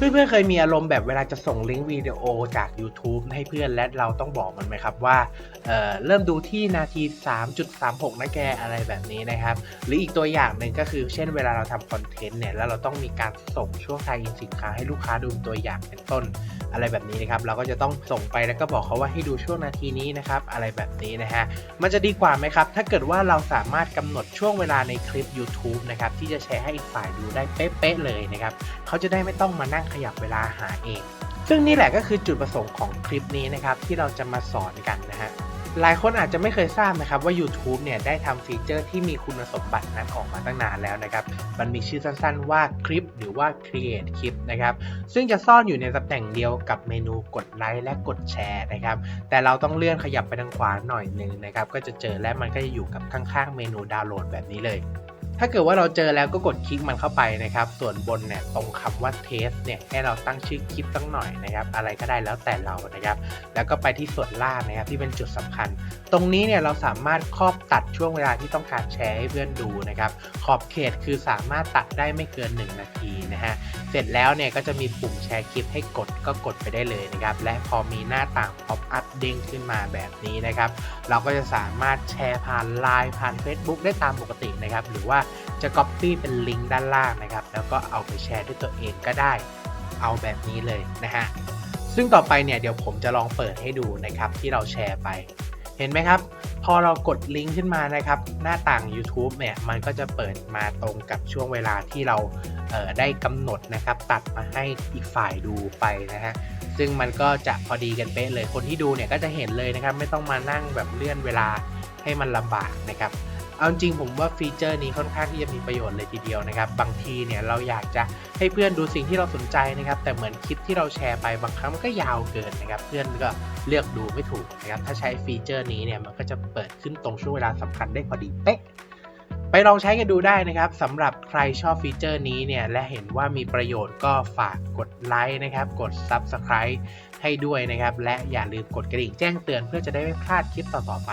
เพื่อนๆเคยมีอารมณ์แบบเวลาจะส่งลิงก์วิดีโอจาก YouTube ให้เพื่อนและเราต้องบอกมันไหมครับว่าเเริ่มดูที่นาที 3.36 นะแกอะไรแบบนี้นะครับ หรืออีกตัวอย่างหนึ่งก็คือเช่นเวลาเราทำคอนเทนต์เนี่ยแล้วเราต้องมีการส่งช่วงทายอินสินค้าให้ลูกค้าดูตัวอย่างเป็นต้นอะไรแบบนี้นะครับ เราก็จะต้องส่งไปแล้วก็บอกเขาว่าให้ดูช่วงนาทีนี้นะครับ อะไรแบบนี้นะฮะ มันจะดีกว่าไหมครับ ถ้าเกิดว่าเราสามารถกำหนดช่วงเวลาในคลิป YouTube นะครับ ที่จะแชร์ให้อีกฝ่ายดูได้เป๊ะๆเลยนะครับ เขาจะได้ไม่ต้องมานั่งขยับเวลาหาเอง ซึ่งนี่แหละก็คือจุดประสงค์ของคลิปนี้นะครับที่เราจะมาสอนกันนะฮะหลายคนอาจจะไม่เคยทราบนะครับว่า YouTube เนี่ยได้ทำฟีเจอร์ที่มีคุณสมบัตินั้นออกมาตั้งนานแล้วนะครับ มันมีชื่อสั้นๆว่าคลิปหรือว่า create คลิปนะครับ ซึ่งจะซ่อนอยู่ในตำแหน่งเดียวกับเมนูกดไลค์และกดแชร์นะครับ แต่เราต้องเลื่อนขยับไปทางขวาหน่อยหนึ่งนะครับ ก็จะเจอและมันก็จะอยู่กับข้างๆ เมนูดาวน์โหลดแบบนี้เลย ถ้าเกิดว่าเราเจอแล้วก็กดคลิกมันเข้าไปนะครับ ส่วนบนเนี่ยตรงคำว่า test เนี่ยให้เราตั้งชื่อคลิปตั้งหน่อยนะครับ อะไรก็ได้แล้วแต่เรานะครับ แล้วก็ไปที่ส่วนล่างนะครับที่เป็นจุดสำคัญ ตรงนี้เนี่ยเราสามารถครอบตัดช่วงเวลาที่ต้องการแชร์ให้เพื่อนดูนะครับ ขอบเขตคือสามารถตัดได้ไม่เกิน 1 นาทีนะฮะ เสร็จแล้วเนี่ยก็จะมีปุ่มแชร์คลิปให้กดก็กดไปได้เลยนะครับ และพอมีหน้าต่าง pop up เด้งขึ้นมาแบบนี้นะครับ เราก็จะสามารถแชร์ผ่าน Line ผ่าน Facebook ได้ตามปกตินะครับ หรือว่า จะ Copy เป็นลิงก์ด้านล่างนะครับ แล้วก็เอาไปแชร์ด้วยตัวเองก็ได้ เอาแบบนี้เลยนะฮะ ซึ่งต่อไปเนี่ยเดี๋ยวผมจะลองเปิดให้ดูนะครับที่เราแชร์ไป เห็นไหมครับ พอเรากดลิงก์ขึ้นมานะครับ หน้าต่าง YouTube เนี่ยมันก็จะเปิดมาตรงกับช่วงเวลาที่เราเได้กำหนดนะครับ ตัดมาให้อีกฝ่ายดูไปนะฮะซึ่งมันก็จะพอดีกันเป๊ะเลยคนที่ดูเนี่ยก็จะเห็นเลยนะครับ ไม่ต้องมานั่งแบบเลื่อนเวลาให้มันลำบากนะครับ เอาจริงผมว่าฟีเจอร์นี้ค่อนข้างที่จะมีประโยชน์เลยทีเดียวนะครับ บางทีเนี่ยเราอยากจะให้เพื่อนดูสิ่งที่เราสนใจนะครับ แต่เหมือนคลิปที่เราแชร์ไปบางครั้งมันก็ยาวเกินนะครับ เพื่อนก็เลือกดูไม่ถูกนะครับ ถ้าใช้ฟีเจอร์นี้เนี่ยมันก็จะเปิดขึ้นตรงช่วงเวลาสำคัญได้พอดีเป๊ะไปลองใช้กันดูได้นะครับสำหรับใครชอบฟีเจอร์นี้เนี่ยและเห็นว่ามีประโยชน์ก็ฝากกดไลค์นะครับ กด Subscribe ให้ด้วยนะครับ และอย่าลืมกดกระดิ่งแจ้งเตือนเพื่อจะได้ไม่พลาดคลิปต่อๆไป